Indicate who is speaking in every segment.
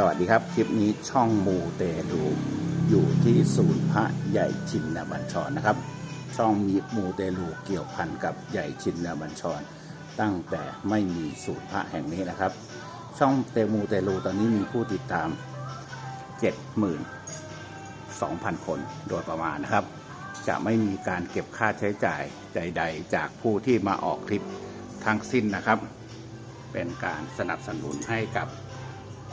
Speaker 1: สวัสดีครับ คลิปนี้ช่องมูเตลูอยู่ที่ศูนย์พระใหญ่ชินนบัญชรนะครับ ช่องมีมูเตลูเกี่ยวพันกับใหญ่ชินบัญชร ตั้งแต่ไม่มีศูนย์พระแห่งนี้นะครับ ช่องเตมูเตลูตอนนี้มีผู้ติดตาม 72,000 คนโดยประมาณนะครับ จะไม่มีการเก็บค่าใช้จ่ายใด ๆ จากผู้ที่มาออกคลิปทั้งสิ้นนะครับ เป็นการสนับสนุนให้กับ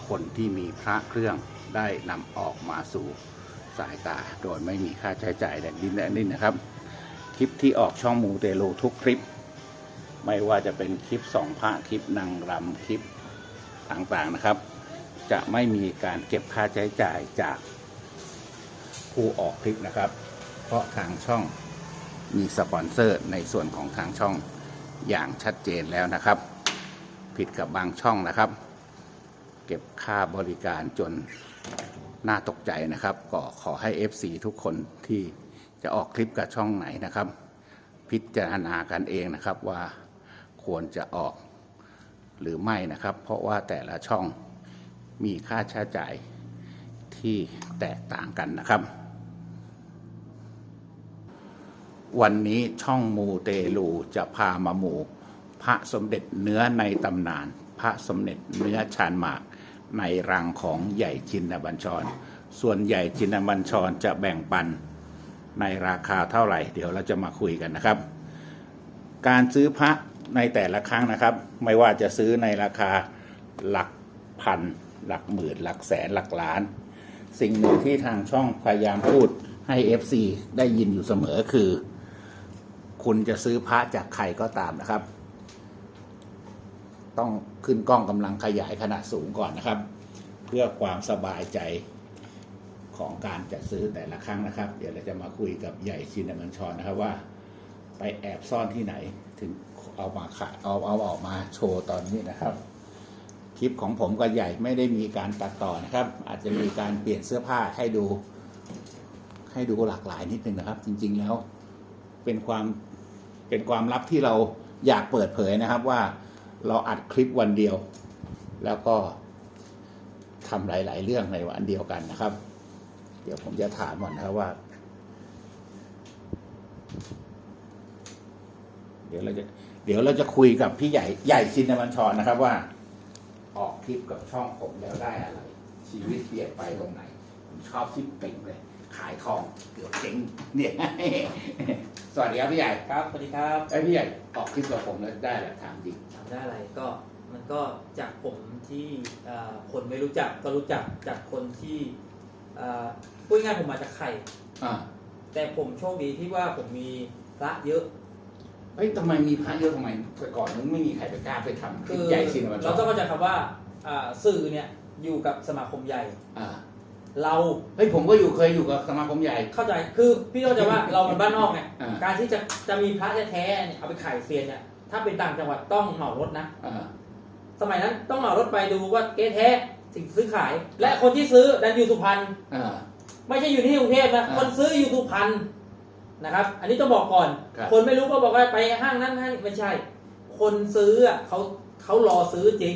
Speaker 1: คนที่มีพระเครื่องได้นำออกมาสู่สายตา โดยไม่มีค่าใช้จ่ายแดนดินและนี่นะครับ คลิปที่ออกช่องมูเตลูทุกคลิป ไม่ว่าจะเป็นคลิปสองพระคลิปนางรำคลิปต่างๆนะครับ จะไม่มีการเก็บค่าใช้จ่ายจากผู้ออกคลิปนะครับ เพราะทางช่องมีสปอนเซอร์ในส่วนของทางช่องอย่างชัดเจนแล้วนะครับ ผิดกับบางช่องนะครับ เก็บค่าบริการจนน่าตกใจนะครับ ก็ขอให้ FC ทุกคนที่จะออกคลิปกับช่องไหนนะครับ พิจารณากันเองนะครับว่าควรจะออกหรือไม่นะครับ เพราะว่าแต่ละช่องมีค่าใช้จ่ายที่แตกต่างกันนะครับ วันนี้ช่องมูเตลูจะพามาหมู่ พระสมเด็จเนื้อในตำนาน พระสมเด็จเนื้อชานหมาก ในรังของใหญ่ชินบัญชร ส่วนใหญ่ชินบัญชรจะแบ่งปันในราคาเท่าไหร่ เดี๋ยวเราจะมาคุยกันนะครับ การซื้อพระในแต่ละครั้งนะครับ ไม่ว่าจะซื้อในราคาหลักพัน หลักหมื่น หลักแสนหลักล้าน สิ่งหนึ่งที่ทางช่องพยายามพูดให้ FC ได้ยินอยู่เสมอคือ คุณจะซื้อพระจากใครก็ตามนะครับ ต้องขึ้นกล้องกำลังขยายขนาดสูงก่อนนะครับ เพื่อความสบายใจของการจัดซื้อแต่ละครั้งนะครับ เดี๋ยวเราจะมาคุยกับใหญ่ชินบัญชรนะครับว่า ไปแอบซ่อนที่ไหนถึงเอามาขายเอาเอาออกมาโชว์ตอนนี้นะครับ คลิปของผมกับใหญ่ไม่ได้มีการตัดต่อนะครับ อาจจะมีการเปลี่ยนเสื้อผ้าให้ดู ให้ดูหลากหลายนิดนึงนะครับ จริง ๆแล้วเป็นความเป็นความลับที่เราอยากเปิดเผยนะครับว่า เราอัดคลิปวันเดียว แล้วก็ทำหลาย ๆ เรื่องในวันเดียวกันนะครับ เดี๋ยวผมจะถามก่อนนะครับว่า เดี๋ยวเราจะเดี๋ยวเราจะคุยกับพี่ใหญ่ใหญ่ชินบัญชรนะครับว่า ออกคลิปกับช่องผมแล้วได้อะไร ชีวิตเปลี่ยนไปตรงไหน ผมชอบที่เป่งเลย ขายทองเกือบเจ๊งเนี่ยสวัสดีครับพี่ใหญ่
Speaker 2: ครับสวัสดีครับ
Speaker 1: ไอ้ยพี่ใหญ่ออกคลิปกับผมแล้วได้แหละถามจริง
Speaker 2: ถามได้อะไรก็มันก็จากผมที่เอ่อคนไม่รู้จักก็รู้จักจากคนที่เอ่อพูดง่ายๆผมมาจากไข่
Speaker 1: อ่า
Speaker 2: แต่ผมโชคดีที่ว่าผมมีพระเยอะ
Speaker 1: เฮ้ยทำไมมีพระเยอะทำไมแต่ก่อนนั้นไม่มีใครไปกล้าไปทำคลิ
Speaker 2: คื
Speaker 1: ป
Speaker 2: อ
Speaker 1: ใหญ่ชินบัญช
Speaker 2: เราต้อง
Speaker 1: ร
Speaker 2: เข้าใจคำว่าอ่าสื่อเนี่ยอยู่กับสมาคมใหญ่
Speaker 1: อ่า
Speaker 2: เรา
Speaker 1: เฮ้ยผมก็อยู่เคยอยู่กับสมาคมใหญ่
Speaker 2: เข้าใจคือพี่เข้าใจว่าเรามันบ้านนอกไง
Speaker 1: อ่า
Speaker 2: การที่จะจะมีพระแท้ๆเนี่ยเอาไปขายเซียนเนี่ยถ้าเป็นต่างจังหวัดต้องเหมารถนะ
Speaker 1: อ่า
Speaker 2: สมัยนั้นต้องเหมารถไปดูว่าเก๊แท้สิ่งซื้อขาย และคนที่ซื้อดันอยู่สุพรรณ
Speaker 1: อ่า
Speaker 2: ไม่ใช่อยู่ที่กรุงเทพนะ
Speaker 1: อ่า
Speaker 2: คนซื้ออยู่สุพรรณนะครับ อันนี้ต้องบอกก่อน
Speaker 1: ครับ
Speaker 2: คนไม่รู้ก็บอกว่าไปห้างนั้นห้างนี้ไม่ใช่ คนซื้ออะเขาเขารอซื้อจริง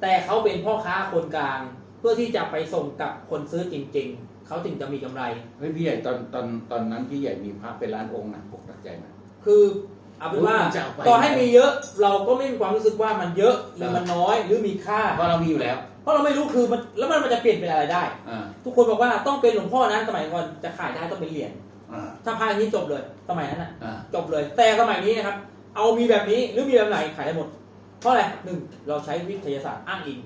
Speaker 2: แต่เขาเป็นพ่อค้าคนกลาง เพื่อที่จะไปส่งกับคนซื้อจริง ๆ เขาถึงจะมีกำไร
Speaker 1: เฮ้ยพี่ใหญ่ตอนตอนตอนนั้นพี่ใหญ่มีพระเป็นล้านองค์นะผมตัดใจนะ
Speaker 2: คือเอาเป็นว่า
Speaker 1: โอ้ยมันจะเอาไป
Speaker 2: ต่อให้มีเยอะเราก็ไม่มีความรู้สึกว่ามันเยอะหรือ
Speaker 1: เออ
Speaker 2: มันน้อยหรือมีค่า
Speaker 1: เพราะเรามีอยู่แล้ว
Speaker 2: เพราะเราไม่รู้คือมันแล้วมันมันจะเปลี่ยนเป็นอะไรได้
Speaker 1: อ่า
Speaker 2: ทุกคนบอกว่าต้องเป็นหลวงพ่อนั้นสมัยก่อนจะขายได้ต้องเป็นเหรียญ
Speaker 1: อ่า
Speaker 2: ถ้าพายนี้จบเลยสมัยนั้นอะ
Speaker 1: อ่า
Speaker 2: จบเลย แต่สมัยนี้นะครับ เอามีแบบนี้หรือมีแบบไหนขายได้หมด เพราะอะไรหนึ่งเราใช้วิทยาศาสตร์อ้างอิง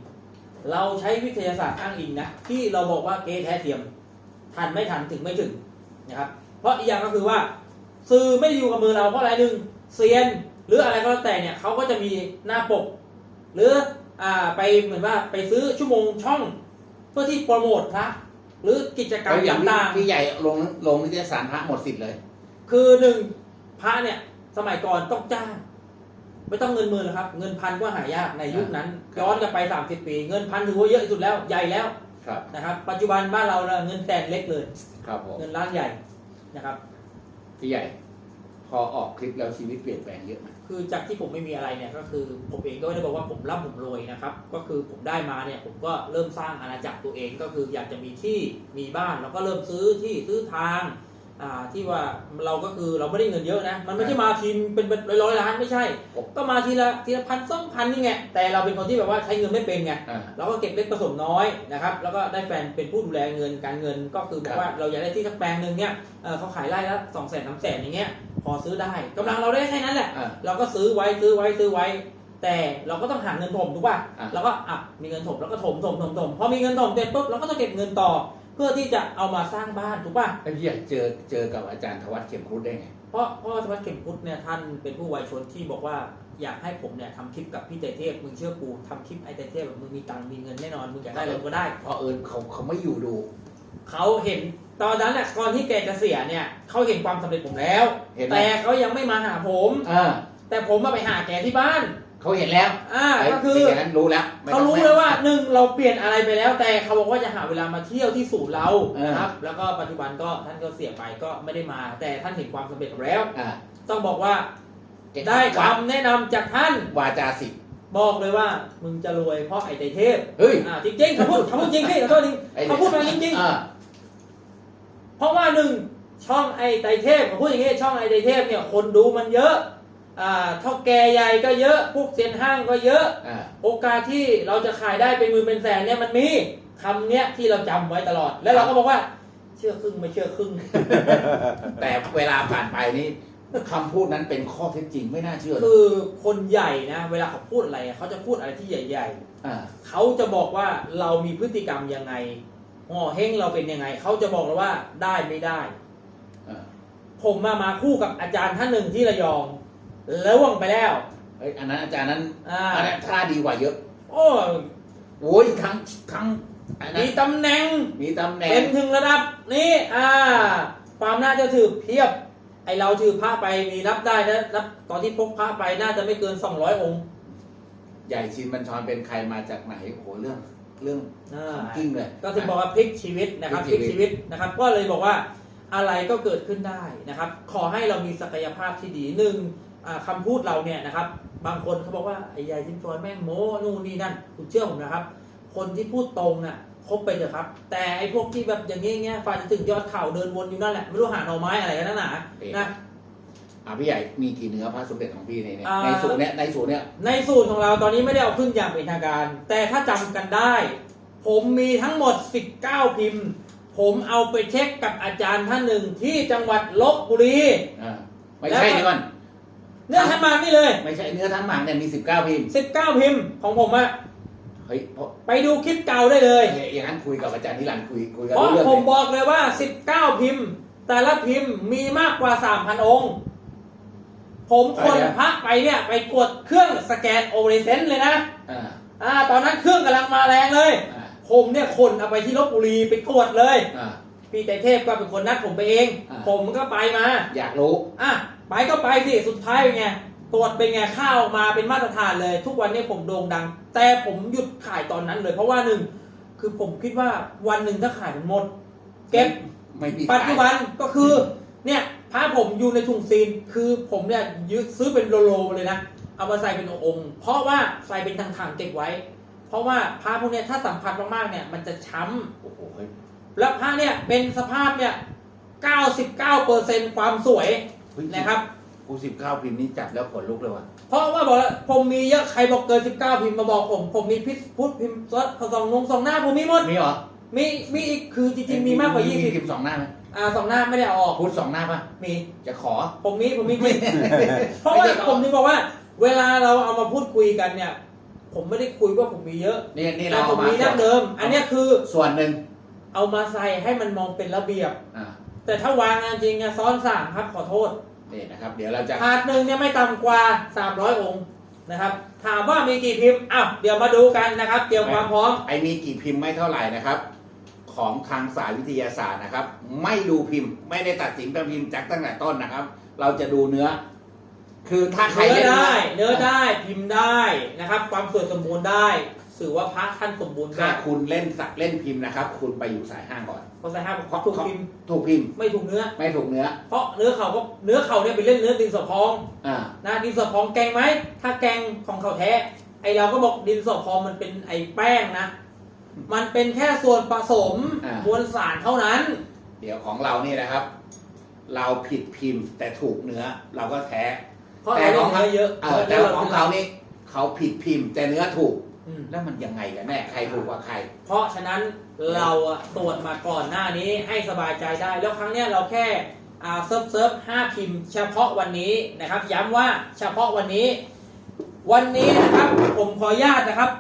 Speaker 2: เราใช้วิทยาศาสตร์อ้างอิงนะที่เราบอกว่าเก๊แท้เทียม ทันไม่ทันถึงไม่ถึงนะครับ เพราะอีกอย่างก็คือว่า สื่อไม่ได้อยู่กับมือเราเพราะอะไรหนึ่งเซียนหรืออะไรก็แล้วแต่เนี่ยเขาก็จะมีหน้าปก หรืออ่าไปเหมือนว่าไปซื้อชั่วโมงช่อง เพื่อที่โปรโมทพระหรือกิจกรรม
Speaker 1: แล้วอย่าง
Speaker 2: ต่างๆ
Speaker 1: พี่ใหญ่ลงลงนิตยสารพระหมดสิทธิ์เลย
Speaker 2: คือหนึ่งพระเนี่ยสมัยก่อนต้องจ้าง ไม่ต้องเงินหมื่นหรอกครับ เงินพันก็หายากในยุคนั้น
Speaker 1: ครับ
Speaker 2: ย้อนกลับไป 30 ปี เงินพันถือว่าเยอะที่สุดแล้วใหญ่แล้ว
Speaker 1: ครับ
Speaker 2: นะครับ ปัจจุบันบ้านเราเนี่ยเงินแสนเล็กเลย
Speaker 1: ครับผม
Speaker 2: เงินล้านใหญ่นะครับ
Speaker 1: พี่ใหญ่ พอออกคลิปแล้วชีวิตเปลี่ยนแปลงเยอะไหม
Speaker 2: คือจากที่ผมไม่มีอะไรเนี่ยก็คือผมเองก็ไม่ได้บอกว่าผมร่ำผมรวยนะครับ ก็คือผมได้มาเนี่ยผมก็เริ่มสร้างอาณาจักรตัวเองก็คืออยากจะมีที่มีบ้านแล้วก็เริ่มซื้อที่ซื้อทางอ่า ที่ว่าเราก็คือเราไม่ได้เงินเยอะนะ มันไม่ใช่มาทีมเป็นเป็นร้อยๆล้านไม่ใช่ ก็มาทีละทีละพันสองพันนี่ไงแต่เราเป็นคนที่แบบว่าใช้เงินไม่เป็นไง
Speaker 1: อ่า
Speaker 2: เราก็เก็บเล็กผสมน้อยนะครับแล้วก็ได้แฟนเป็นผู้ดูแลเงินการเงินก็คือบอกว่าเราอยากได้ที่สักแปลงหนึ่งเนี่ยเอ่อเขาขายไร่ละสองแสนสามแสนอย่างเงี้ยพอซื้อได้กำลังเราได้แค่นั้นแหละ
Speaker 1: อ่า
Speaker 2: เราก็ซื้อไว้ซื้อไว้ซื้อไว้ แต่เราก็ต้องหาเงินถมถูกป่ะ
Speaker 1: อะ
Speaker 2: เราก็อะมีเงินถมแล้วก็ถมถมถมถมพอมีเงินถมเสร็จปุ๊บเราก็ต้องเก็บเงินต่อ เพื่อที่จะเอามาสร้างบ้านถูกป่ะ
Speaker 1: ไอ้พี่เจอเจอกับอาจารย์ธวัฒน์เข็มครุฑได้ไง
Speaker 2: เพราะเพราะว่าธวัฒน์เข็มพุทธเนี่ยท่านเป็นผู้วัยชนที่บอกว่าอยากให้ผมเนี่ยทำคลิปกับพี่เตเทพมึงเชื่อกูทำคลิปไอ้เตเทพแบบมึงมีตังค์มีเงินแน่นอนมึงอยากได้อะไรมึงก็ได้
Speaker 1: เพราะเอิญเขาเขาไม่อยู่ดู
Speaker 2: เขาเห็นตอนนั้นแหละก่อนที่แกจะเสียเนี่ยเขาเห็นความสำเร็จผมแล้ว
Speaker 1: เห็นไหม
Speaker 2: แต่เขายังไม่มาหาผม
Speaker 1: อ่า
Speaker 2: แต่ผมมาไปหาแกที่บ้าน
Speaker 1: เขาเห็นแล้ว
Speaker 2: อ่า
Speaker 1: ไอ้
Speaker 2: ก็คือ
Speaker 1: เป็นอย่างนั้นรู้แล้วไม่
Speaker 2: เขา
Speaker 1: ต้อง
Speaker 2: รู้เลยว่าหนึ่งเราเปลี่ยนอะไรไปแล้ว แต่เขาบอกว่าจะหาเวลามาเที่ยวที่ศูนย์เรา
Speaker 1: เออ
Speaker 2: ครับ แล้วก็ปัจจุบันก็ท่านก็เสียไปก็ไม่ได้มา แต่ท่านเห็นความสำเร็จผมแล้ว
Speaker 1: อ่า
Speaker 2: ต้องบอกว่า ได้คำแนะนำจากท่าน
Speaker 1: วาจาสิบ
Speaker 2: บอกเลยว่ามึงจะรวยเพราะไอ้ไตรเทพ
Speaker 1: เฮ้ย
Speaker 2: อ่าจริงๆเขาพูดเขาพูดจริงพี่ขอโทษจริง
Speaker 1: ไอ้
Speaker 2: เขาพูดมาจริงๆ
Speaker 1: อ่า
Speaker 2: เพราะว่าหนึ่งช่องไอ้ไตรเทพเขาพูดอย่างนี้ช่องไอ้ไตรเทพเนี่ยคนดูมันเยอะอ่า เท่าแก่ใหญ่ก็เยอะ พวกเซียนห้างก็เยอะ
Speaker 1: อ่า
Speaker 2: โอกาสที่เราจะขายได้เป็นหมือเป็นแสนเนี่ยมันมีคำเนี้ยที่เราจำไว้ตลอด แล้วเราก็บอกว่า เชื่อครึ่งไม่เชื่อครึ่ง
Speaker 1: แต่เวลาผ่านไปนี่คำพูดนั้นเป็นข้อเท็จจริงไม่น่าเชื่อนะ
Speaker 2: คือคนใหญ่นะ เวลาเขาพูดอะไรอะเขาจะพูดอะไรที่ใหญ่
Speaker 1: อ่า
Speaker 2: ๆเขาจะบอกว่าเรามีพฤติกรรมยังไงห่อเฮงเราเป็นยังไง เขาจะบอกเราว่าได้ไม่ได้
Speaker 1: อ่า
Speaker 2: ผมมามาคู่กับอาจารย์ท่านหนึ่งที่ระยองแล้วว่างไปแล้ว
Speaker 1: เอ้ยอันนั้นอาจารย์นั้น
Speaker 2: อ่า
Speaker 1: อันนั้นท่าดีกว่าเยอะ
Speaker 2: โอ้
Speaker 1: โอ้ยทั้งทั้งอันนั้
Speaker 2: มี
Speaker 1: น
Speaker 2: ตำแหน่ง
Speaker 1: มีตำแหน่
Speaker 2: เป็
Speaker 1: ง
Speaker 2: นถึงระดับนี้อ่า ความน่าจะถือเพียบ ไอเราถือพระไปมีนับได้นะนับตอนที่พกพระไปน่าจะไม่เกิน 200 องค์
Speaker 1: ใหญ่ชินบัญชรเป็นใครมาจากไหนโอ้โหเรื่องเรื่อง
Speaker 2: อ่า
Speaker 1: กิ้งเลย
Speaker 2: ก็ถึงบอกว่าพลิกชีวิตนะครับ
Speaker 1: พ
Speaker 2: พ
Speaker 1: ลิ
Speaker 2: ลิ
Speaker 1: ก
Speaker 2: ก
Speaker 1: ชี
Speaker 2: ชี
Speaker 1: วิ
Speaker 2: วิ
Speaker 1: ต
Speaker 2: ตนะครับ ก็เลยบอกว่าอะไรก็เกิดขึ้นได้นะครับ ขอให้เรามีศักยภาพที่ดีหนึ่ง อ่าคำพูดเราเนี่ยนะครับ บางคนเขาบอกว่าไอ้ใหญ่ชินซอยแม่งโม้นู่นนี่นั่นคุณเชื่อผมนะครับ คนที่พูดตรงน่ะคบไปเถอะครับ แต่ไอ้พวกที่แบบอย่างเงี้ยเงี้ยฝ่ายจะถึงยอดเขาเดินวนอยู่นั่นแหละไม่รู้หาหน่อไม้อะไรกันนั่นหนานะ
Speaker 1: อ่าพี่ใหญ่มีกี่เนื้อพระสมเด็จของพี่ในเนี่ย
Speaker 2: อ่า
Speaker 1: ในสูตรเนี้ยในสูตรเนี้ย
Speaker 2: ในสูตรของเราตอนนี้ไม่ได้เอาขึ้นอย่างเป็นทางการ แต่ถ้าจำกันได้ ผมมีทั้งหมด 19 พิมพ์ ผมเอาไปเช็คกับอาจารย์ท่านหนึ่งที่จังหวัดลบบุรี
Speaker 1: อ่าไม่ใช่
Speaker 2: แล้วก็
Speaker 1: เดี๋ยวก่อน
Speaker 2: เนื้อท่านมานี่เลย
Speaker 1: ไม่ใช่เนื้อทั้งหมากเนี่ยมีสิบเก้าพิมพ์
Speaker 2: 19พิมพ์ของผมอะ
Speaker 1: เฮ้ยเพราะ
Speaker 2: ไปดูคลิปเก่าได้เลย
Speaker 1: เอ้ยอย่างนั้นคุยกับอาจารย์นิรันดร์คุยคุยกัน
Speaker 2: เพราะ
Speaker 1: รู้เรื่อง
Speaker 2: ผม
Speaker 1: เลย
Speaker 2: บอกเลยว่า19พิมพ์ แต่ละพิมพ์มีมากกว่า3,000องค์ ผมคนพระไปเนี่ย ไปกดเครื่องสแกนโอเรเซนเลยนะ
Speaker 1: อ่า
Speaker 2: อ่าตอนนั้นเครื่องกำลังมาแรงเลย
Speaker 1: อ่า
Speaker 2: ผมเนี่ยคนเอาไปที่ลบบุรีไปตรวจเลย
Speaker 1: อ่า
Speaker 2: พี่แต่เทพก็เป็นคนนัดผมไปเอง
Speaker 1: อ่า
Speaker 2: ผมก็ไปมา
Speaker 1: อยากรู้
Speaker 2: อะ ไปก็ไปสิสุดท้ายเป็นไงตรวจเป็นไงข้าวมาเป็นมาตรฐานเลย ทุกวันนี้ผมโด่งดัง แต่ผมหยุดขายตอนนั้นเลย เพราะว่าหนึ่งคือผมคิดว่าวันหนึ่งถ้าขายมันหมด เก็บ
Speaker 1: ไม่มี
Speaker 2: ปัจจุบันก็คือเนี่ยพระผมอยู่ในถุงซีนคือผมเนี่ยยึดซื้อเป็นโลโลเลยนะเอามาใส่เป็นองค์ๆเพราะว่าใส่เป็นถังๆเก็บไว้ เพราะว่าพระพวกเนี้ยถ้าสัมผัสมากๆเนี่ยมันจะช้ำ
Speaker 1: โอ้โหเฮ้ย
Speaker 2: แล้วพระเนี่ยเป็นสภาพเนี่ย99%ความสวย
Speaker 1: เฮ้ย
Speaker 2: นะครับ
Speaker 1: กูสิบเก้าพิมพ์นี้จับแล้วขนลุกเลยว่ะ
Speaker 2: เพราะว่าบอกแล้วผมมีเยอะใครบอกเกิน19พิมพ์มาบอกผม ผมมีพิษพุทธพิมพ์ซอสสองนงสองหน้าผมมีหมด
Speaker 1: มีเหรอ
Speaker 2: มีมีอีกคือจริงๆมีมากกว่า
Speaker 1: พิมพ์สองหน้าไหม
Speaker 2: 20อ่าสองหน้าไม่ได้เอาออก
Speaker 1: พูดสองหน้าป่ะ
Speaker 2: มี
Speaker 1: จะขอ
Speaker 2: ผมมีผมมีจริงเพราะว่า
Speaker 1: ไม่ได้เอา
Speaker 2: ผมถึงบอกว่า เวลาเราเอามาพูดคุยกันเนี่ย ผมไม่ได้คุยว่าผมมีเยอะ
Speaker 1: นี่นี่
Speaker 2: แต่
Speaker 1: เรา
Speaker 2: ผ
Speaker 1: เอา
Speaker 2: ม
Speaker 1: มา
Speaker 2: มีดั้งเดิม อันเนี้ยคือ
Speaker 1: ส่วนหนึ่ง
Speaker 2: เอามาใส่ให้มันมองเป็นระเบียบ
Speaker 1: อ่า
Speaker 2: แต่ถ้าวางงานจริงเนี่ยซ้อนสามครับขอโทษ
Speaker 1: นี่นะครับ เดี๋ยวเราจะ
Speaker 2: ถาดหนึ่งเนี่ยไม่ต่ำกว่า 300 องค์นะครับ ถามว่ามีกี่พิมพ์อ้าวเดี๋ยวมาดูกันนะครับ เตรียมความพร้อม
Speaker 1: ไอ้มีกี่พิมพ์ไม่เท่าไหร่นะครับ ของทางสายวิทยาศาสตร์นะครับ ไม่ดูพิมพ์ ไม่ได้ตัดสินเป็นพิมพ์จากตั้งแต่ต้นนะครับ เราจะดูเนื้อ คือถ้าใคร
Speaker 2: เนื้อ
Speaker 1: เล่น
Speaker 2: ได้ เนื้อได้พิมพ์ได้นะครับ ความสวยสมบูรณ์ได้ สื่อว่าพระท่านสมบูรณ์แบ
Speaker 1: ถ้า
Speaker 2: บ
Speaker 1: คุณเล่นสักเล่นพิมพ์นะครับ คุณไปอยู่สายห้างก่อน
Speaker 2: เพราะสายห้าบอกถูกพิมพ์
Speaker 1: ถูกพิมพ์
Speaker 2: ไม่ถูกเนื้อ
Speaker 1: ไม่ถูกเนื้อ
Speaker 2: เพราะเนื้อเขาก็เนื้อเขาเนี่ยเป็นเล่นเนื้อดินสอพอง
Speaker 1: อ่า
Speaker 2: นะดินสอพองแกงไหมถ้าแกงของเขาแท้ ไอเราก็บอกดินสอพองมันเป็นไอแป้งนะ มันเป็นแค่ส่วนผสม
Speaker 1: อ่าม
Speaker 2: วลสารเท่านั้น
Speaker 1: เดี๋ยวของเรานี่นะครับ เราผิดพิมพ์แต่ถูกเนื้อเราก็แท้
Speaker 2: เพราะเราเล่นเนื้อเยอะ
Speaker 1: เออแต่ของเขานี่เขาผิดพิมพ์แต่เนื้อถูก
Speaker 2: อืม
Speaker 1: แล้วมันยังไงกันแน่ใครถูกกว่าใคร
Speaker 2: เพราะฉะนั้นเราอะตรวจมาก่อนหน้านี้ให้สบายใจได้ แล้วครั้งเนี้ยเราแค่อ่าเซิร์ฟเซิร์ฟห้าพิมพ์ เฉพาะวันนี้นะครับ ย้ำว่าเฉพาะวันนี้ วันนี้นะครับผมขออนุญาตนะครับ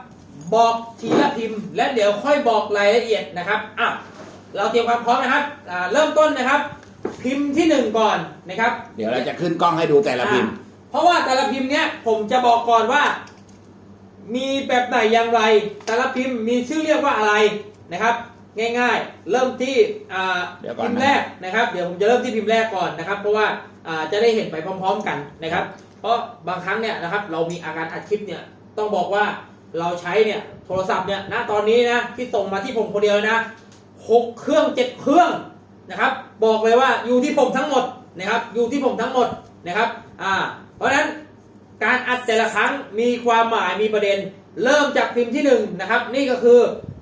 Speaker 2: บอกทีละพิมพ์ และเดี๋ยวค่อยบอกรายละเอียดนะครับอะเราเตรียมความพร้อมนะครับอ่าเริ่มต้นนะครับ พิมพ์ที่หนึ่งก่อนนะครับ
Speaker 1: เดี๋ยวเราจะขึ้นกล้องให้ดูแต่ละพิมพ์
Speaker 2: อ่าเพราะว่าแต่ละพิมพ์เนี้ยผมจะบอกก่อนว่า มีแบบไหนอย่างไร แต่ละพิมพ์มีชื่อเรียกว่าอะไรนะครับ ง่ายๆ เริ่มที่อ่า
Speaker 1: เดี๋ยวก่อนนะ
Speaker 2: พิมพ์แรกนะครับ เดี๋ยวผมจะเริ่มที่พิมพ์แรกก่อนนะครับ เพราะว่าอ่าจะได้เห็นไปพร้อม ๆ กันนะครับ เพราะบางครั้งเนี่ยนะครับเรามีอาการอัดคลิปเนี่ยต้องบอกว่าเราใช้เนี่ยโทรศัพท์เนี่ยณตอนนี้นะที่ส่งมาที่ผมคนเดียวนะหกเครื่องเจ็ดเครื่องนะครับ บอกเลยว่าอยู่ที่ผมทั้งหมดนะครับ อยู่ที่ผมทั้งหมดนะครับอ่าเพราะฉะนั้น การอัดแต่ละครั้งมีความหมายมีประเด็น เริ่มจากพิมพ์ที่หนึ่งนะครับนี่ก็คือ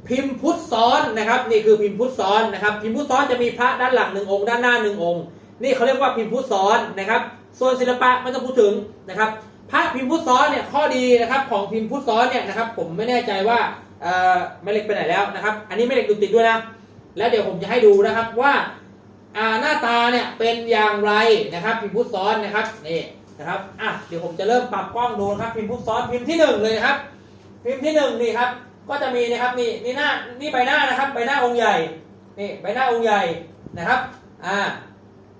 Speaker 2: พิมพ์พุทธซ้อนนะครับ นี่คือพิมพ์พุทธซ้อนนะครับ พิมพ์พุทธซ้อนจะมีพระด้านหลังหนึ่งองค์ด้านหน้าหนึ่งองค์ นี่เขาเรียกว่าพิมพ์พุทธซ้อนนะครับ ส่วนศิลปะไม่ต้องพูดถึงนะครับพระพิมพ์พุทธซ้อนเนี่ยข้อดีนะครับของพิมพ์พุทธซ้อนเนี่ยนะครับ ผมไม่แน่ใจว่าเอ่อแม่เหล็กไปไหนแล้วนะครับ อันนี้แม่เหล็กดูติดด้วยนะ แล้วเดี๋ยวผมจะให้ดูนะครับว่าอ่าหน้าตาเนี่ยเป็นอย่างไรนะครับ พิมพ์พุทธซ้อนนะครับนี่ นะครับอะเดี๋ยวผมจะเริ่มปรับกล้องดูนะครับพิมพ์พุทธซ้อนพิมพ์ที่หนึ่งเลยนะครับ พิมพ์ที่หนึ่งนี่ครับ ก็จะมีนะครับนี่นี่หน้านี่ใบหน้านะครับ ใบหน้าองค์ใหญ่นี่ใบหน้าองค์ใหญ่นะครับอ่า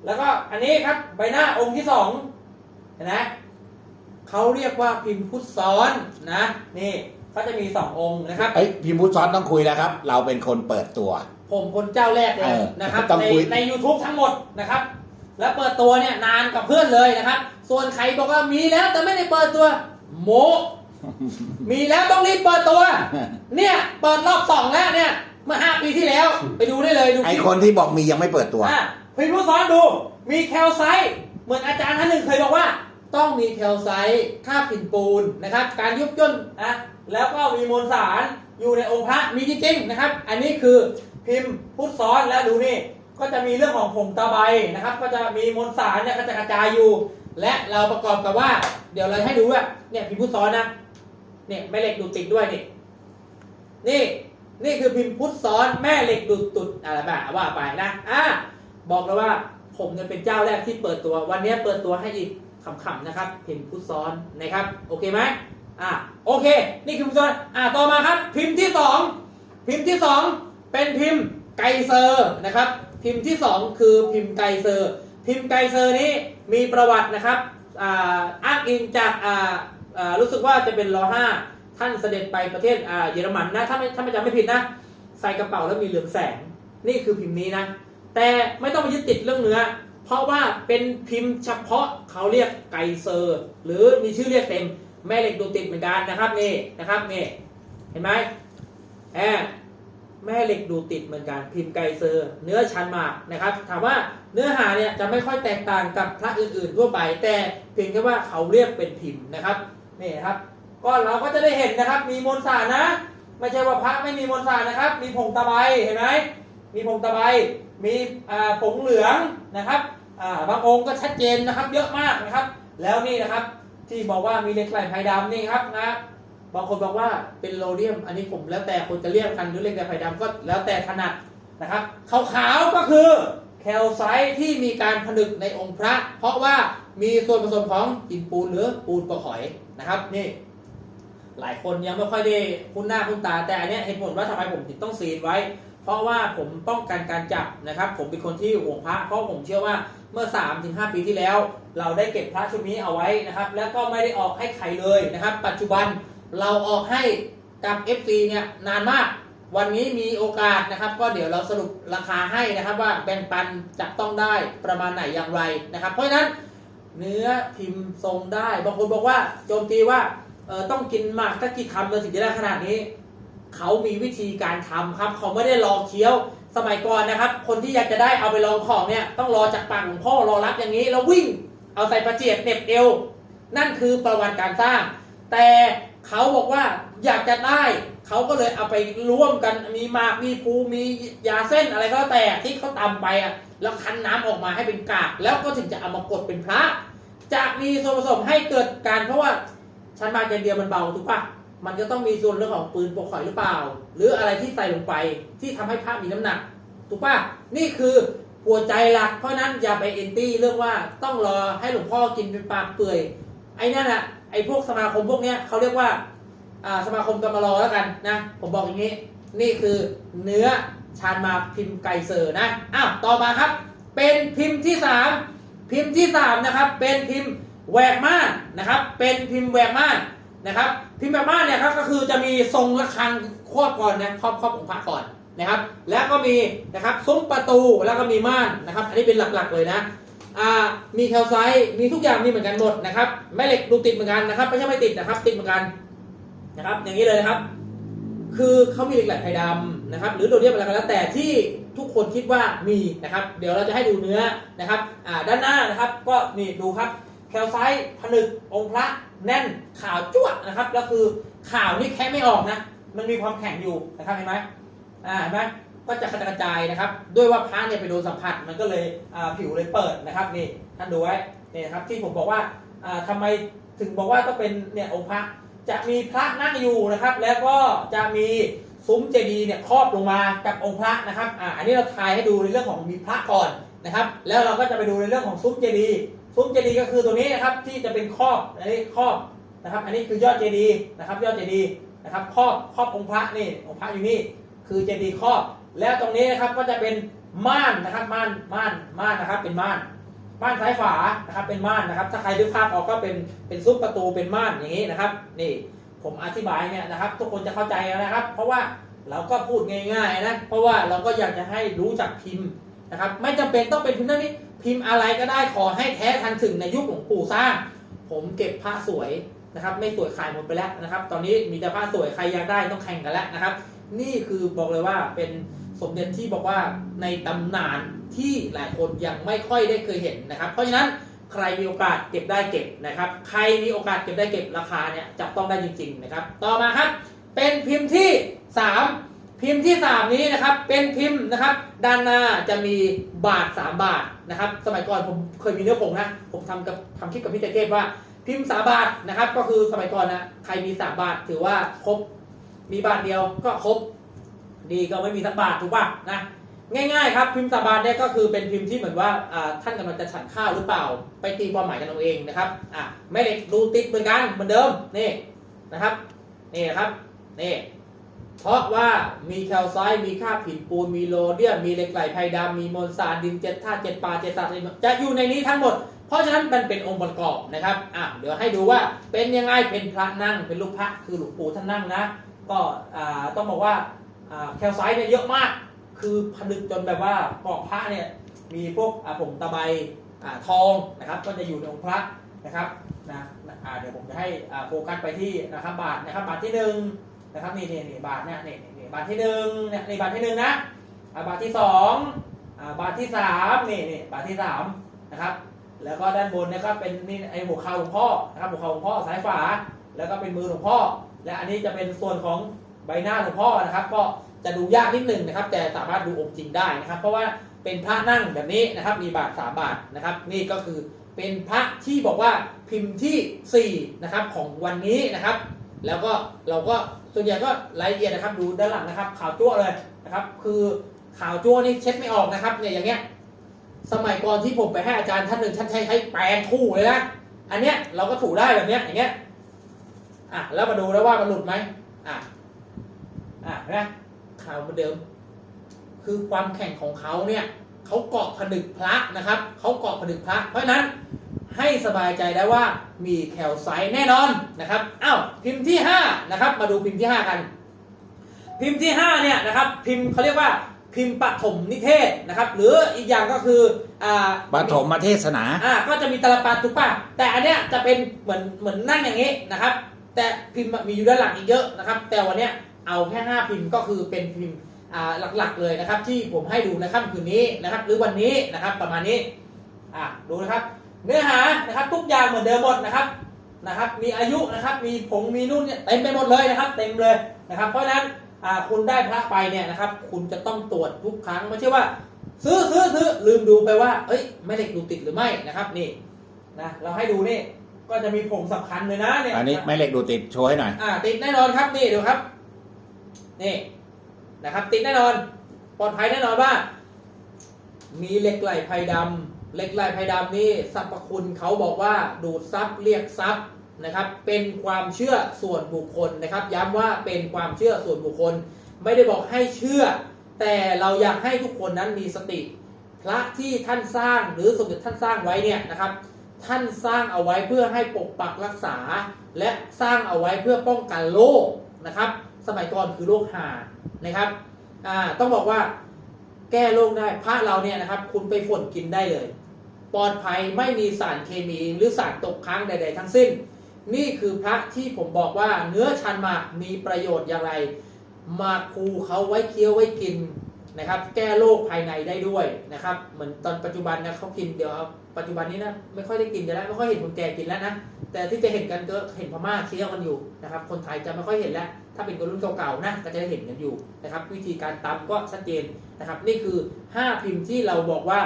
Speaker 2: แล้วก็อันนี้ครับใบหน้าองค์ที่สองเห็นไหมเขาเรียกว่าพิมพ์พุทธซ้อนนะนี่เขาจะมีสององค์นะครับ
Speaker 1: เอ้ยพิมพ์พุทธซ้อนต้องคุยแล้วครับ เราเป็นคนเปิดตัว
Speaker 2: ผมคนเจ้าแรกเล
Speaker 1: เอยอ
Speaker 2: นะครับ
Speaker 1: ต้อง
Speaker 2: ใน
Speaker 1: คุย
Speaker 2: ใน YouTube ทั้งหมดนะครับ แล้วเปิดตัวเนี่ยนานกับเพื่อนเลยนะครับ ส่วนใครบอกว่ามีแล้วแต่ไม่ได้เปิดตัวโมมีแล้วต้องรีบเปิดตัว เนี่ยเปิดรอบสองแล้วเนี่ย เมื่อห้าปีที่แล้ว ไปดูได้เลยดู
Speaker 1: ไอคนที่บอกมียังไม่เปิดตัว
Speaker 2: อะพิมพ์ผู้สอนดู มีแคลไซต์เหมือนอาจารย์ท่านหนึ่งเคยบอกว่า ต้องมีแคลไซต์ค่าบหินปูนนะครับ การยุบย่นนะแล้วก็มีมวลสารอยู่ในองค์พระมีจริงๆนะครับ อันนี้คือพิมพ์พุทธซ้อนแล้วดูนี่ ก็จะมีเรื่องของผงตะไบนะครับ ก็จะมีมวลสารเนี่ยก็จะกระจายอยู่ และเราประกอบกับว่า เดี๋ยวเราให้ดูว่าเนี่ยพิมพ์พุทธซ้อนนะเนี่ยแม่เหล็กดูดติดด้วยนี่นี่นี่คือพิมพ์พุทธซ้อนแม่เหล็กดูดตุดอะไรแบบว่าไปนะอะบอกเลยว่าผมเนี่ยเป็นเจ้าแรกที่เปิดตัว วันนี้เปิดตัวให้อีกขำๆนะครับ พิมพ์พุทธซ้อนนะครับ โอเคไหมอะโอเค นี่คือพิมพ์พุทธซ้อนอะต่อมาครับ พิมพ์ที่สองพิมพ์ที่สองเป็นพิมพ์ไกเซอร์นะครับ พิมพ์ที่สองคือพิมพ์ไกเซอร์ พิมพ์ไกเซอร์นี้มีประวัตินะครับอ้างอิงจากรู้สึกว่าจะเป็นรอห้าท่านเสด็จไปประเทศเยอรมันนะถ้าไม่ถ้าไม่จำไม่ผิดนะ ใส่กระเป๋าแล้วมีเหลืองแสง นี่คือพิมพ์นี้นะ แต่ไม่ต้องไปยึดติดเรื่องเนื้อ เพราะว่าเป็นพิมพ์เฉพาะเขาเรียกไกเซอร์ หรือมีชื่อเรียกเต็มแม่เหล็กดูติดเหมือนกันนะครับนี่นะครับนี่เห็นไหมแอบ แม่เหล็กดูติดเหมือนกันพิมพ์ไกเซอร์ เนื้อชันมากนะครับ ถามว่าเนื้อหาเนี่ยจะไม่ค่อยแตกต่างกับพระอื่นๆทั่วไป แต่เพียงแค่ว่าเขาเรียกเป็นพิมพ์นะครับนี่ครับ ก็เราก็จะได้เห็นนะครับ มีมวลสารนะ ไม่ใช่ว่าพระไม่มีมวลสารนะครับ มีผงตะไบเห็นไหมมีผงตะไบมีผงเหลืองนะครับาบางองค์ก็ชัดเจนนะครับ เยอะมากนะครับ แล้วนี่นะครับที่บอกว่ามีเหล็กไหลไพดำนี่ครับนะ บางคนบอกว่าเป็นโรเดียม อันนี้ผมแล้วแต่คนจะเรียกกันหรือเหล็กไหลไพดำก็แล้วแต่ถนัดนะครับขาวๆก็คือแคลไซต์ที่มีการผนึกในองค์พระ เพราะว่ามีส่วนผสมของหินปูนหรือปูนประขอยนะครับนี่หลายคนยังไม่ค่อยได้คุ้นหน้าคุ้นตา แต่อันเนี้ยเหตุผลว่าทำไมผมถึงต้องซีนไว้ เพราะว่าผมป้องกันการจับนะครับ ผมเป็นคนที่ห่วงพระ เพราะผมเชื่อว่าเมื่อ 3-5 ปีที่แล้ว เราได้เก็บพระชุดนี้เอาไว้นะครับ แล้วก็ไม่ได้ออกให้ใครเลยนะครับ ปัจจุบัน เราออกให้กับ FC เนี่ยนานมาก วันนี้มีโอกาสนะครับ ก็เดี๋ยวเราสรุปราคาให้นะครับว่าแบ่งปันจะต้องได้ประมาณไหนอย่างไรนะครับ เพราะฉะนั้นเนื้อพิมพ์ทรงได้ บางคนบอกว่าโจมตีว่าเออต้องกินมากสักกี่คำเลยถึงจะได้ขนาดนี้ เขามีวิธีการทำครับ เขาไม่ได้รอเคี้ยวสมัยก่อนนะครับ คนที่อยากจะได้เอาไปลองของเนี่ยต้องรอจากปากหลวงพ่อรอรับอย่างนี้ แล้ววิ่ง เอาใส่ประเจียดเน็บเอว นั่นคือประวัติการสร้าง แต่ เขาบอกว่าอยากจะได้ เขาก็เลยเอาไปร่วมกันมีมากมีภูมียาเส้นอะไรก็แต่ที่เขาตำไปอะแล้วคั้นน้ำออกมาให้เป็นกาก แล้วก็ถึงจะเอามากดเป็นพระจะมีส่วนผสมให้เกิดการเพราะว่าชั้นมาเกนเดียวมันเบาถูกปะมันจะต้องมีส่วนเรื่องของปืนปกข่อยหรือเปล่า หรืออะไรที่ใส่ลงไปที่ทำให้พระมีน้ำหนัก ถูกปะนี่คือหัวใจหลัก เพราะฉะนั้นอย่าไปเอนตี้เรื่องว่าต้องรอให้หลวงพ่อกินเป็นปากเปื่อย ไอ้นั่นอะ ไอ้พวกสมาคมพวกเนี้ยเขาเรียกว่าอ่าสมาคมกรรมารอแล้วกันนะ ผมบอกอย่างนี้ นี่คือเนื้อชานมาพิมพ์ไก่เซอร์นะ อ้าว ต่อมาครับ เป็นพิมพ์ที่สามพิมพ์ที่สามนะครับ เป็นพิมพ์แหวกม่านนะครับ เป็นพิมพ์แหวกม่านนะครับ พิมพ์แหวกม่านเนี่ยครับก็คือจะมีทรงระฆังครอบก่อนนะครอบครอบองค์พระก่อนนะครับ แล้วก็มีนะครับซุ้มประตูแล้วก็มีม่านนะครับ อันนี้เป็นหลักๆเลยนะ มีแคลไซต์มีทุกอย่างมีเหมือนกันหมดนะครับแม่เหล็กดูติดเหมือนกันนะครับ ไม่ใช่ไม่ติดนะครับ ติดเหมือนกันนะครับ อย่างนี้เลยนะครับ คือเขามีเหล็กไหลไฟดำนะครับ หรือโดเดียมอะไรก็แล้วแต่ที่ทุกคนคิดว่ามีนะครับ เดี๋ยวเราจะให้ดูเนื้อนะครับด้านหน้านะครับ ก็นี่ดูครับแคลไซต์ผนึกองค์พระแน่นข่าวจ้วดนะครับแล้วคือข่าวนี่แค่ไม่ออกนะ มันมีความแข็งอยู่นะครับเห็นไหมอ่าเห็นไหม ก็จะกระจายนะครับ ด้วยว่าพระเนี่ยไปโดนสัมผัสมันก็เลยผิวเลยเปิดนะครับนี่ท่านดูไว้นี่ครับที่ผมบอกว่าอ่าทำไมถึงบอกว่าต้องเป็นเนี่ยองค์พระจะมีพระนั่งอยู่นะครับ แล้วก็จะมีซุ้มเจดีย์เนี่ยครอบลงมากับองค์พระนะครับอ่าอันนี้เราทายให้ดูในเรื่องของมีพระก่อนนะครับ แล้วเราก็จะไปดูในเรื่องของซุ้มเจดีย์ซุ้มเจดีย์ก็คือตัวนี้นะครับที่จะเป็นครอบอันนี้ครอบนะครับ อันนี้คือยอดเจดีย์นะครับ ยอดเจดีย์นะครับครอบครอบองค์พระนี่องค์พระอยู่นี่คือเจดีย์ครอบ แล้วตรงนี้นะครับก็จะเป็นม่านนะครับม่านม่านม่านนะครับ เป็นม่านม่านซ้ายฝานะครับ เป็นม่านนะครับ ถ้าใครนึกภาพออกก็เป็นเป็นซุ้มประตูเป็นม่านอย่างนี้นะครับ นี่ผมอธิบายเนี่ยนะครับ ทุกคนจะเข้าใจนะครับ เพราะว่าเราก็พูดง่ายๆนะเพราะว่าเราก็อยากจะให้รู้จักพิมพ์นะครับ ไม่จำเป็นต้องเป็นพิมพ์นั้นนี้พิมพ์อะไรก็ได้ขอให้แท้ทันถึงในยุคหลวงปู่สร้าง ผมเก็บผ้าสวยนะครับ ไม่สวยขายหมดไปแล้วนะครับ ตอนนี้มีแต่ผ้าสวยใครอยากได้ต้องแข่งกันแล้วนะครับ นี่คือบอกเลยว่าเป็น สมเด็จที่บอกว่าในตำนานที่หลายคนยังไม่ค่อยได้เคยเห็นนะครับ เพราะฉะนั้นใครมีโอกาสเก็บได้เก็บนะครับ ใครมีโอกาสเก็บได้เก็บราคาเนี่ยจับต้องได้จริง ๆนะครับ ต่อมาครับ เป็นพิมพ์ที่ 3 พิมพ์ที่ 3 นี้นะครับ เป็นพิมพ์นะครับ ด้านหน้าจะมีบาท 3 บาทนะครับ สมัยก่อนผมเคยมีเนื้อผงนะ ผมทำกับทำคลิปกับพี่เจเทพว่าพิมพ์สามบาทนะครับ ก็คือสมัยก่อนนะใครมีสามบาทถือว่าครบ มีบาทเดียวก็ครบ ดีก็ไม่มีสักบาทถูกป่ะนะง่ายๆครับพิมพ์สาบานเนี่ยก็คือเป็นพิมพ์ที่เหมือนว่าท่านกำลังจะฉันข้าวหรือเปล่า ไปตีความหมายกันเอาเองนะครับอะแม่เหล็กดูติดเหมือนกันเหมือนเดิมนี่นะครับนี่นะครับนี่เพราะว่ามีแคลไซต์มีค่าผินปูนมีโลเดียมมีเหล็กไหลไพดำมีมวลสารดินเจ็ดธาตุเจ็ดปลาเจ็ดสัตว์จะอยู่ในนี้ทั้งหมด เพราะฉะนั้นมันเป็นองค์ประกอบนะครับอะเดี๋ยวให้ดูว่าเป็นยังไงเป็นพระนั่งเป็นรูปพระคือหลวงปู่ท่านนั่งนะ ก็อ่าต้องบอกว่า แคลไซต์เนี่ยเยอะมาก คือผนึกจนแบบว่าเกาะพระเนี่ยมีพวกอาผงตะไบอทองนะครับ ก็จะอยู่ในองค์พระนะครับนะเดี๋ยวผมจะให้โฟกัสไปที่นะครับบาทนะครับบาทที่หนึ่งนะครับนี่นี่นี่บาทเนี่ยนี่นี่บาทที่หนึ่งเนี่ยนี่บาทที่หนึ่งนะบาทที่สองบาทที่สามนี่นี่บาทที่สามนะครับแล้วก็ด้านบนเนี่ยก็เป็นนี่ไอหัวเข่าหลวงพ่อนะครับหัวเข่าหลวงพ่อซ้ายฝา แล้วก็เป็นมือหลวงพ่อ และอันนี้จะเป็นส่วนของ ใบหน้าหลวงพ่อนะครับ ก็จะดูยากนิดหนึ่งนะครับ แต่สามารถดูองค์จริงได้นะครับ เพราะว่าเป็นพระนั่งแบบนี้นะครับ มีบาทสามบาทนะครับ นี่ก็คือเป็นพระที่บอกว่าพิมพ์ที่สี่นะครับของวันนี้นะครับ แล้วก็เราก็ส่วนใหญ่ก็รายละเอียดนะครับดูด้านหลังนะครับข่าวจั่วเลยนะครับ คือข่าวจั่วนี่เช็ดไม่ออกนะครับเนี่ยอย่างเงี้ยสมัยก่อนที่ผมไปให้อาจารย์ท่านหนึ่งท่านใช้ใช้แปรงคู่เลยนะอันเนี้ยเราก็ถูได้แบบเนี้ยอย่างเงี้ยอะแล้วมาดูแล้วว่ามันหลุดไหมอะ อะเห็นะข่าวเหมือนเดิม คือความแข่งของเขาเนี่ยเขาเกาะผนึกพระนะครับเขาเกาะผนึกพระ เพราะฉะนั้นให้สบายใจได้ว่ามีแคลไซต์แน่นอนนะครับอ้าวพิมพ์ที่ห้านะครับมาดูพิมพ์ที่ห้ากัน พิมพ์ที่ห้าเนี่ยนะครับพิมพ์เขาเรียกว่าพิมพ์ปฐมนิเทศนะครับ หรืออีกอย่างก็คืออ่า
Speaker 3: ปฐมเทศนา
Speaker 2: อ่าก็จะมีตาลปัดถูกป่ะแต่อันเนี้ยจะเป็นเหมือนเหมือนนั่งอย่างนี้นะครับ แต่พิมพ์มีอยู่ด้านหลังอีกเยอะนะครับ แต่วันเนี้ย เอาแค่ 5 พิมพ์ก็คือเป็นพิมพ์อ่าหลักๆเลยนะครับ ที่ผมให้ดูในค่ำคืนนี้นะครับ หรือวันนี้นะครับประมาณนี้อะดูนะครับ เนื้อหานะครับทุกอย่างเหมือนเดิมหมดนะครับนะครับ มีอายุนะครับ มีผงมีนุ่นเนี่ยเต็มไปหมดเลยนะครับ เต็มเลยนะครับ เพราะฉะนั้นอ่าคุณได้พระไปเนี่ยนะครับ คุณจะต้องตรวจทุกครั้งไม่ใช่ว่า ซื้อซื้อซื้อลืมดูไปว่า เอ้ยไม่เหล็กดูติดหรือไม่นะครับนี่นะเราให้ดูนี่ก็จะมีผงสำคัญเลยนะเนี่ย
Speaker 1: อันนี้แม่เหล็กดูติดโชว์ให้หน่อย
Speaker 2: อ่าติดแน่นอนครับนี่ดูครับ นี่นะครับติดแน่นอนปลอดภัยแน่นอนว่า มีเหล็กไหลไพดำเหล็กไหลไพดำนี่สรรพคุณเขาบอกว่าดูดซับเรียกซับนะครับ เป็นความเชื่อส่วนบุคคลนะครับ ย้ำว่าเป็นความเชื่อส่วนบุคคล ไม่ได้บอกให้เชื่อ แต่เราอยากให้ทุกคนนั้นมีสติ พระที่ท่านสร้างหรือสมเด็จท่านสร้างไว้เนี่ยนะครับ ท่านสร้างเอาไว้เพื่อให้ปกปักรักษา และสร้างเอาไว้เพื่อป้องกันโรคนะครับ สมัยก่อนคือโรคหานะครับต้องบอกว่าแก้โรคได้พระเราเนี่ยนะครับ คุณไปฝนกินได้เลย ปลอดภัยไม่มีสารเคมีหรือสารตกค้างใด ๆ ทั้งสิ้น นี่คือพระที่ผมบอกว่าเนื้อชันหมากมีประโยชน์อย่างไรหมากคูเขาไว้เคี้ยวไว้กินนะครับ แก้โรคภายในได้ด้วยนะครับ เหมือนตอนปัจจุบันนะเขากินเดี๋ยวปัจจุบันนี้นะไม่ค่อยได้กินกันแล้วไม่ค่อยเห็นคนแก่กินแล้วนะแต่ที่จะเห็นกันก็เห็นพม่าเคี้ยวกันอยู่นะครับ คนไทยจะไม่ค่อยเห็นแล้ว ถ้าเป็นคนรุ่นเก่าๆนะก็จะเห็นกันอยู่นะครับ วิธีการตำก็ชัดเจนนะครับ นี่คือ 5 พิมพ์ที่เราบอกว่า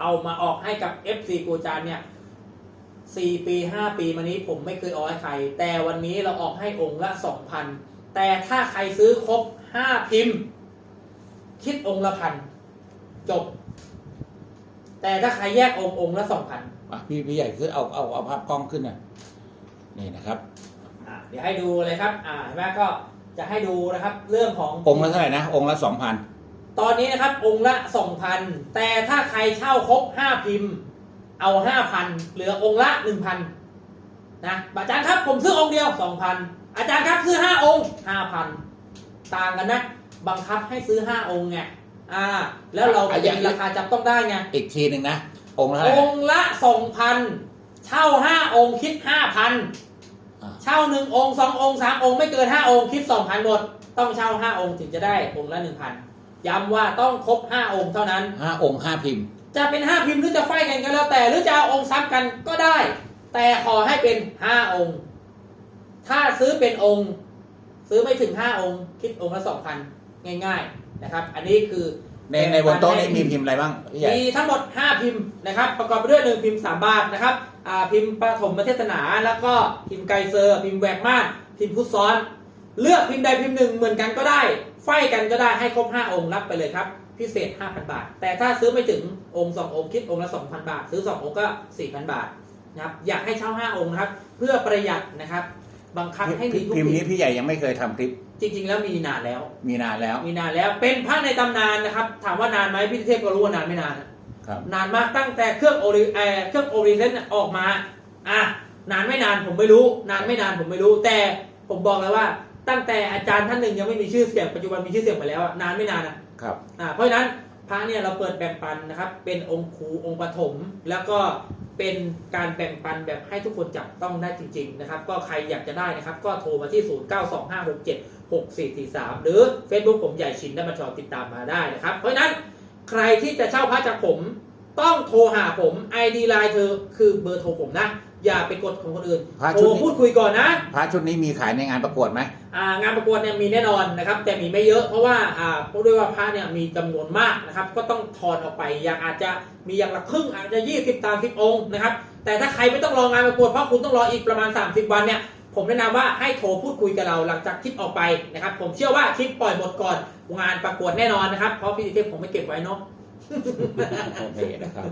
Speaker 2: เอามาออกให้กับ FC โกจานเนี่ย4 ปี 5 ปีมานี้ผมไม่เคยออกให้ใคร แต่วันนี้เราออกให้องค์ละ 2,000 แต่ถ้าใครซื้อครบ 5 พิมพ์ คิดองค์ละพันจบ แต่ถ้าใครแยกองค์องค์ละ 2,000
Speaker 1: อะพี่พี่ใหญ่คือเอาเอาเอาภาพกล้องขึ้นนะนี่นะครับ
Speaker 2: ดี๋ยวให้ดูเลยครับ อ่าแม่ก็จะให้ดูนะครับ เรื่องของ
Speaker 1: องค์ละเท่าไหร่นะ องค์ละสองพัน
Speaker 2: ตอนนี้นะครับ องค์ละ2,000แต่ถ้าใครเช่าครบ5พิมพ์ เอา5,000เหลือองค์ละ1,000นะอาจารย์ครับผมซื้อองค์เดียว2,000อาจารย์ครับซื้อ5องค์5,000ต่างกันนะ บังคับให้ซื้อ5องค์ไงอ่า แล้วเราก็ยังราคาจับต้องได้ไง
Speaker 1: อีกทีหนึ่งนะ องค์ละเท่าไห
Speaker 2: อ
Speaker 1: ร่
Speaker 2: งค์ละ2,000เช่า5องค์คิด5,000
Speaker 1: อ่า
Speaker 2: เช่า1องค์2องค์3องค์ไม่เกิน5องค์คิด2,000หมด ต้องเช่า5องค์ถึงจะได้องค์ละ1,000ย้ำว่าต้องครบ5องค์เท่านั้น
Speaker 1: ห้าองค์ห้าพิมพ์
Speaker 2: จะเป็น5พิมพ์หรือจะไฟกันก็แล้วแต่ หรือจะเอาองค์ซ้ำกันก็ได้ แต่ขอให้เป็น5องค์ ถ้าซื้อเป็นองค์ ซื้อไม่ถึง5องค์ คิดองค์ละ2,000ง่าย ๆนะครับ อันนี้คือ
Speaker 1: ในในบนโต๊ะนี้มีพิมพ์อะไรบ้างพี่ใหญ่
Speaker 2: มีทั้งหมด 5 พิมพ์นะครับประกอบไปด้วยหนึ่งพิมพ์3บาทนะครับอ่าพิมพ์ปฐมเทศนา แล้วก็พิมพ์ไกเซอร์ พิมพ์แหวกม่านพิมพ์พุทธซ้อน เลือกพิมพ์ใดพิมพ์หนึ่งเหมือนกันก็ได้ ไฟกันก็ได้ให้ครบ 5 องค์รับไปเลยครับพิเศษ 5,000 บาท แต่ถ้าซื้อไม่ถึงองค์ 2 องค์คิดองค์ละ 2,000 บาท ซื้อ 2 องค์ก็ 4,000 บาทนะครับอยากให้เช่า 5 องค์นะครับ เพื่อประหยัดนะครับ บังคับให้มีทุก
Speaker 1: พิมพ์
Speaker 2: พิ
Speaker 1: นี้
Speaker 2: มพ์
Speaker 1: พี่ใหญ่ยังไม่เคยทำคลิป
Speaker 2: จริง ๆ แล้วมีนานแล้ว
Speaker 1: มีนานแล้ว
Speaker 2: มีนานแล้ว เป็นพระในตำนานนะครับ ถามว่านานไหมพี่เทพก็รู้ว่านานไม่นาน
Speaker 1: ครับ
Speaker 2: นานมากตั้งแต่เครื่องโอริเออเครื่องโอริเซนออกมา อะนานไม่นานผมไม่รู้ นานไม่นานผมไม่รู้ แต่ผมบอกเลยว่า ตั้งแต่อาจารย์ท่านหนึ่งยังไม่มีชื่อเสียงปัจจุบันมีชื่อเสียงไปแล้วอะนานไม่นานอะ
Speaker 1: ครับ
Speaker 2: อ่าเพราะฉะนั้นพระเนี่ยเราเปิดแบ่งปันนะครับ เป็นองค์ครูองค์ปฐมแล้วก็ เป็นการแบ่งปันแบบให้ทุกคนจับต้องได้จริง ๆ นะครับ ก็ใครอยากจะได้นะครับ ก็โทรมาที่ 0925676443 หรือ Facebook ผมใหญ่ชินได้มาชอติดตามมาได้นะครับ เพราะฉะนั้นใครที่จะเช่าพระจากผม ต้องโทรหาผม ID ไลน์เธอคือเบอร์โทรผมนะอย่าไปกดของคนอื่น
Speaker 1: พระ
Speaker 2: โท
Speaker 1: ชุด
Speaker 2: ร
Speaker 1: นี้
Speaker 2: พูดคุยก่อนนะ
Speaker 1: พระชุดนี้มีขายในงานประกวดไหม
Speaker 2: อ่างานประกวดเนี่ยมีแน่นอนนะครับแต่มีไม่เยอะเพราะว่าอ่าเพราะด้วยว่าพระเนี่ยมีจำนวนมากนะครับก็ต้องทอนออกไปอย่างอาจจะมีอย่างละครึ่งอาจจะยี่สิบตามสิบองค์นะครับแต่ถ้าใครไม่ต้องรองานประกวดเพราะคุณต้องรออีกประมาณ 30 วันเนี่ยผมแนะนำว่าให้โทรพูดคุยกับเราหลังจากคลิปออกไปนะครับผมเชื่อว่าคลิปปล่อยหมดก่อนงานประกวดแน่นอนนะครับเพราะพี่ดิเทพผมไม่เก็บไว้เนาะ
Speaker 1: นี่นะครับ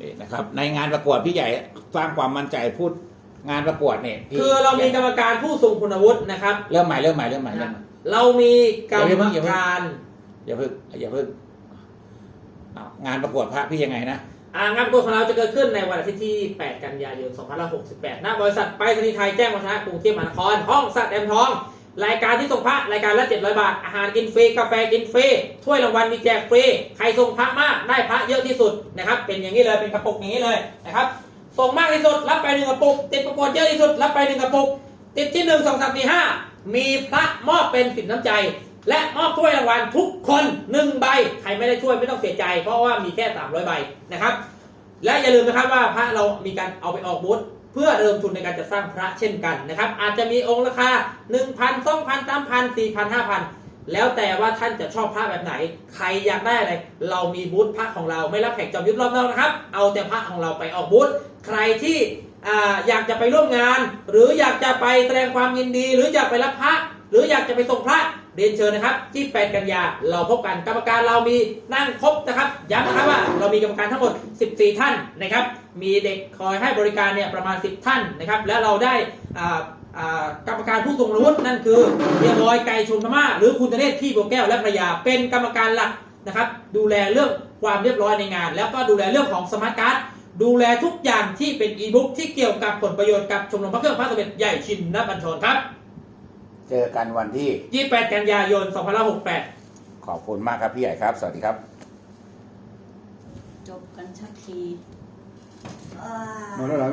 Speaker 1: นี่นะครับ ในงานประกวดพี่ใหญ่สร้างความมั่นใจพูดงานประกวดเนี่ยพี่
Speaker 2: คือเรามีกรรมการผู้ทรงคุณวุฒินะครับ
Speaker 1: เริ่มใหม่เริ่มใหม่เริ่มใหม่เริ่มใหม่
Speaker 2: เรามีกรร
Speaker 1: อย่าเพิ่
Speaker 2: ม
Speaker 1: งอย่าเพิ่ง
Speaker 2: การ
Speaker 1: อย่าเพิ่งอย่าเพิ่งอ้าวงานประกวดพระพี่ยังไงนะ
Speaker 2: อ่างานประกวดของเราจะเกิดขึ้นในวันอาทิตย์ที่ 8 กันยายน 2568 ณ บริษัทไปรษณีย์ไทยแจ้งวัฒนะกรุงเทพมหานคร ห้องสัตว์แอมทอง รายการที่ส่งพระรายการละ700 บาท อาหารกินฟรีกาแฟกินฟรีถ้วยรางวัลมีแจกฟรีใครส่งพระมากได้พระเยอะที่สุดนะครับเป็นอย่างนี้เลยเป็นกระปุกอย่างนี้เลยนะครับส่งมากที่สุดรับไปหนึ่งกระปุกติดประกวดเยอะที่สุดรับไปหนึ่งกระปุกติดที่หนึ่งสองสามสี่ห้ามีพระมอบเป็นสินน้ำใจ และมอบถ้วยรางวัลทุกคนหนึ่งใบใครไม่ได้ช่วยไม่ต้องเสียใจ เพราะว่ามีแค่ 300 ใบนะครับและอย่าลืมนะครับว่าพระเรามีการเอาไปออกบูธ เพื่อเริ่มทุนในการจัดสร้างพระเช่นกันนะครับ อาจจะมีองค์ราคา 1,000 2,000 3,000 4,000 5,000 แล้วแต่ว่าท่านจะชอบพระแบบไหน ใครอยากได้อะไร เรามีบูธพระของเราไม่รับแขกจอมยุทธรอบนอกนะครับ เอาแต่พระของเราไปออกบูธใครที่อ่าอยากจะไปร่วมงาน หรืออยากจะไปแสดงความยินดี หรืออยากไปรับพระ หรืออยากจะไปส่งพระเรียนเชิญนะครับที่8กันยาเราพบกันกรรมการเรามีนั่งครบนะครับย้ำนะครับว่าเรามีกรรมการทั้งหมด 14 ท่านนะครับ มีเด็กคอยให้บริการเนี่ยประมาณ 10 ท่านนะครับ และเราได้อ่ากรรมการผู้ทรงคุณวุฒินั่นคือเฮียบอยไก่ชนพม่าหรือคุณธเนศพี่บัวแก้วและภรรยาเป็นกรรมการหลักนะครับ ดูแลเรื่องความเรียบร้อยในงาน แล้วก็ดูแลเรื่องของสมาร์ทการ์ดดูแลทุกอย่างที่เป็นอีบุ๊กที่เกี่ยวกับผลประโยชน์กับชมรมพระเครื่องพระสมเด็จใหญ่ชินนบัญชรครับ
Speaker 1: เจอกันวันที่
Speaker 2: 28 กันยายน 2568
Speaker 1: ขอบคุณมากครับพี่ใหญ่ครับ สวัสดีครับ
Speaker 3: จบกันสักทีอ่า
Speaker 1: หมดแล้วเหรอ